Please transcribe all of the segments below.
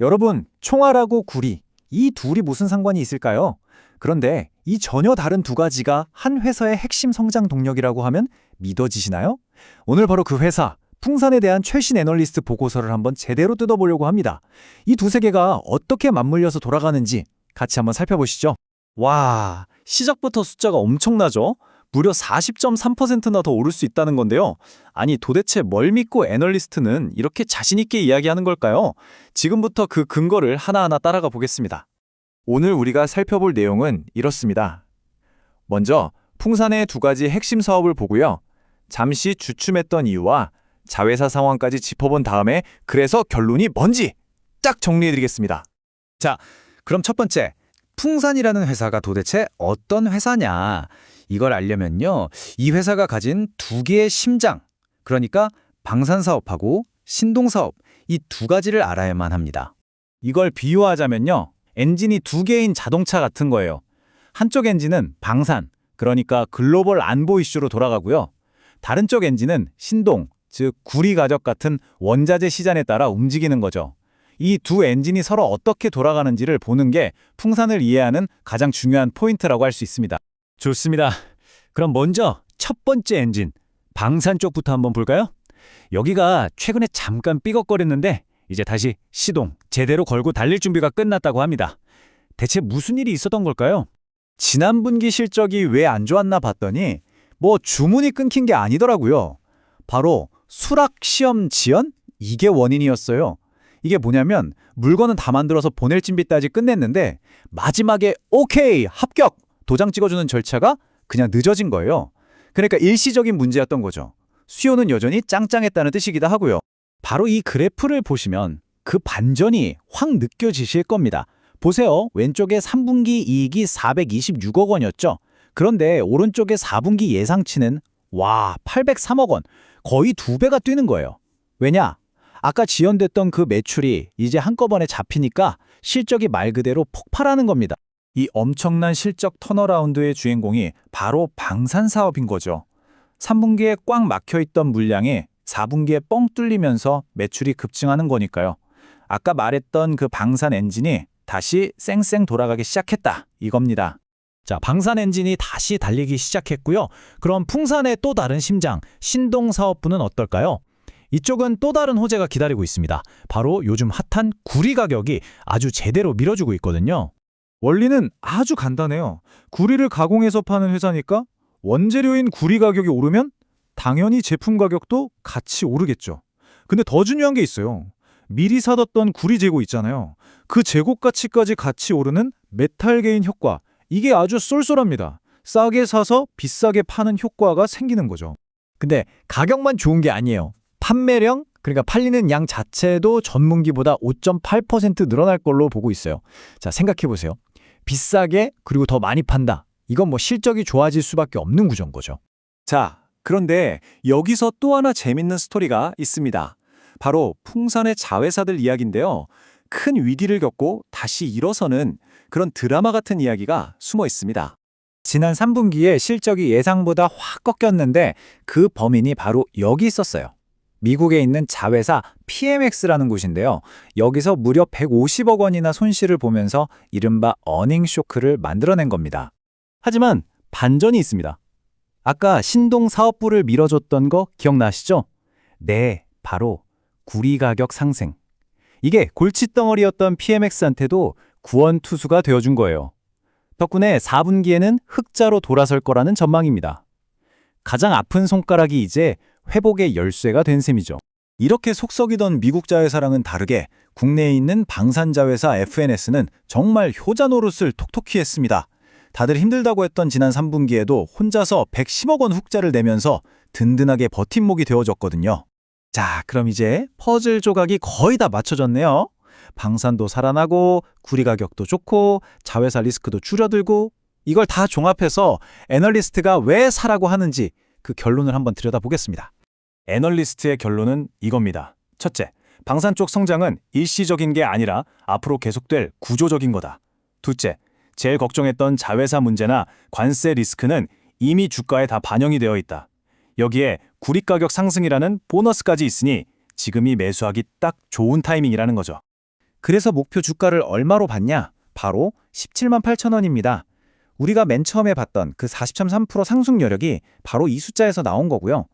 여러분, 총알하고 구리, 이 둘이 무슨 상관이 있을까요? 그런데 이 전혀 다른 두 가지가 한 회사의 핵심 성장 동력이라고 하면 믿어지시나요? 오늘 바로 그 회사, 풍산에 대한 최신 애널리스트 보고서를 한번 제대로 뜯어보려고 합니다. 이 두세 개가 어떻게 맞물려서 돌아가는지 같이 한번 살펴보시죠. 와, 시작부터 숫자가 엄청나죠? 무려 40.3%나 더 오를 수 있다는 건데요. 아니 도대체 뭘 믿고 애널리스트는 이렇게 자신 있게 이야기하는 걸까요? 지금부터 그 근거를 하나하나 따라가 보겠습니다. 오늘 우리가 살펴볼 내용은 이렇습니다. 먼저 풍산의 두 가지 핵심 사업을 보고요. 잠시 주춤했던 이유와 자회사 상황까지 짚어본 다음에 그래서 결론이 뭔지 딱 정리해드리겠습니다. 그럼 첫 번째, 풍산이라는 회사가 도대체 어떤 회사냐? 이걸 알려면요, 이 회사가 가진 두 개의 심장, 그러니까 방산 사업하고 신동 사업, 이 두 가지를 알아야만 합니다. 이걸 비유하자면요. 엔진이 두 개인 자동차 같은 거예요. 한쪽 엔진은 방산, 그러니까 글로벌 안보 이슈로 돌아가고요. 다른 쪽 엔진은 신동, 즉 구리 가격 같은 원자재 시장에 따라 움직이는 거죠. 이 두 엔진이 서로 어떻게 돌아가는지를 보는 게 풍산을 이해하는 가장 중요한 포인트라고 할 수 있습니다. 좋습니다. 그럼 먼저 첫 번째 엔진, 방산 쪽부터 한번 볼까요? 여기가 최근에 잠깐 삐걱거렸는데 이제 다시 시동, 제대로 걸고 달릴 준비가 끝났다고 합니다. 대체 무슨 일이 있었던 걸까요? 지난 분기 실적이 왜 안 좋았나 봤더니 뭐 주문이 끊긴 게 아니더라고요. 바로 수락 시험 지연? 이게 원인이었어요. 이게 뭐냐면 물건은 다 만들어서 보낼 준비까지 끝냈는데 마지막에 오케이 합격 도장 찍어주는 절차가 그냥 늦어진 거예요. 그러니까 일시적인 문제였던 거죠. 수요는 여전히 짱짱했다는 뜻이기도 하고요. 바로 이 그래프를 보시면 그 반전이 확 느껴지실 겁니다. 보세요. 왼쪽에 3분기 이익이 426억 원이었죠. 그런데 오른쪽에 4분기 예상치는 와, 803억 원. 거의 두 배가 뛰는 거예요. 왜냐? 아까 지연됐던 그 매출이 이제 한꺼번에 잡히니까 실적이 말 그대로 폭발하는 겁니다. 이 엄청난 실적 턴어라운드의 주인공이 바로 방산 사업인 거죠. 3분기에 꽉 막혀 있던 물량이 4분기에 뻥 뚫리면서 매출이 급증하는 거니까요. 아까 말했던 그 방산 엔진이 다시 쌩쌩 돌아가기 시작했다. 이겁니다. 자, 방산 엔진이 다시 달리기 시작했고요. 그럼 풍산의 또 다른 심장, 신동 사업부는 어떨까요? 이쪽은 또 다른 호재가 기다리고 있습니다. 바로 요즘 핫한 구리 가격이 아주 제대로 밀어주고 있거든요. 원리는 아주 간단해요. 구리를 가공해서 파는 회사니까 원재료인 구리 가격이 오르면 당연히 제품 가격도 같이 오르겠죠. 근데 더 중요한 게 있어요. 미리 사뒀던 구리 재고 있잖아요. 그 재고 가치까지 같이 오르는 메탈 게인 효과. 이게 아주 쏠쏠합니다. 싸게 사서 비싸게 파는 효과가 생기는 거죠. 근데 가격만 좋은 게 아니에요. 판매량, 그러니까 팔리는 양 자체도 전분기보다 5.8% 늘어날 걸로 보고 있어요. 자, 생각해 보세요. 비싸게 그리고 더 많이 판다. 이건 뭐 실적이 좋아질 수밖에 없는 구조인 거죠. 자, 그런데 여기서 또 하나 재밌는 스토리가 있습니다. 바로 풍산의 자회사들 이야기인데요. 큰 위기를 겪고 다시 일어서는 그런 드라마 같은 이야기가 숨어 있습니다. 지난 3분기에 실적이 예상보다 확 꺾였는데 그 범인이 바로 여기 있었어요. 미국에 있는 자회사 PMX라는 곳인데요. 여기서 무려 150억 원이나 손실을 보면서 이른바 어닝 쇼크를 만들어낸 겁니다. 하지만 반전이 있습니다. 아까 신동 사업부를 밀어줬던 거 기억나시죠? 네, 바로 구리 가격 상승. 이게 골칫덩어리였던 PMX한테도 구원 투수가 되어준 거예요. 덕분에 4분기에는 흑자로 돌아설 거라는 전망입니다. 가장 아픈 손가락이 이제 회복의 열쇠가 된 셈이죠. 이렇게 속썩이던 미국 자회사랑은 다르게 국내에 있는 방산자회사 FNS는 정말 효자 노릇을 톡톡히 했습니다. 다들 힘들다고 했던 지난 3분기에도 혼자서 110억 원 흑자를 내면서 든든하게 버팀목이 되어줬거든요. 자, 그럼 이제 퍼즐 조각이 거의 다 맞춰졌네요. 방산도 살아나고 구리 가격도 좋고 자회사 리스크도 줄어들고 이걸 다 종합해서 애널리스트가 왜 사라고 하는지 그 결론을 한번 들여다보겠습니다. 애널리스트의 결론은 이겁니다. 첫째, 방산 쪽 성장은 일시적인 게 아니라 앞으로 계속될 구조적인 거다. 둘째, 제일 걱정했던 자회사 문제나 관세 리스크는 이미 주가에 다 반영이 되어 있다. 여기에 구리 가격 상승이라는 보너스까지 있으니 지금이 매수하기 딱 좋은 타이밍이라는 거죠. 그래서 목표 주가를 얼마로 봤냐? 바로 17만 8천 원입니다. 우리가 맨 처음에 봤던 그 40.3% 상승 여력이 바로 이 숫자에서 나온 거고요.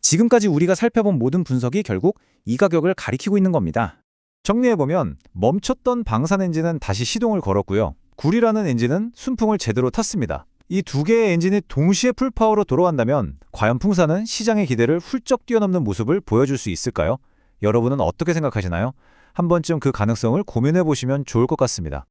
지금까지 우리가 살펴본 모든 분석이 결국 이 가격을 가리키고 있는 겁니다. 정리해보면 멈췄던 방산 엔진은 다시 시동을 걸었고요. 구리라는 엔진은 순풍을 제대로 탔습니다. 이 두 개의 엔진이 동시에 풀파워로 돌아간다면 과연 풍산은 시장의 기대를 훌쩍 뛰어넘는 모습을 보여줄 수 있을까요? 여러분은 어떻게 생각하시나요? 한 번쯤 그 가능성을 고민해 보시면 좋을 것 같습니다.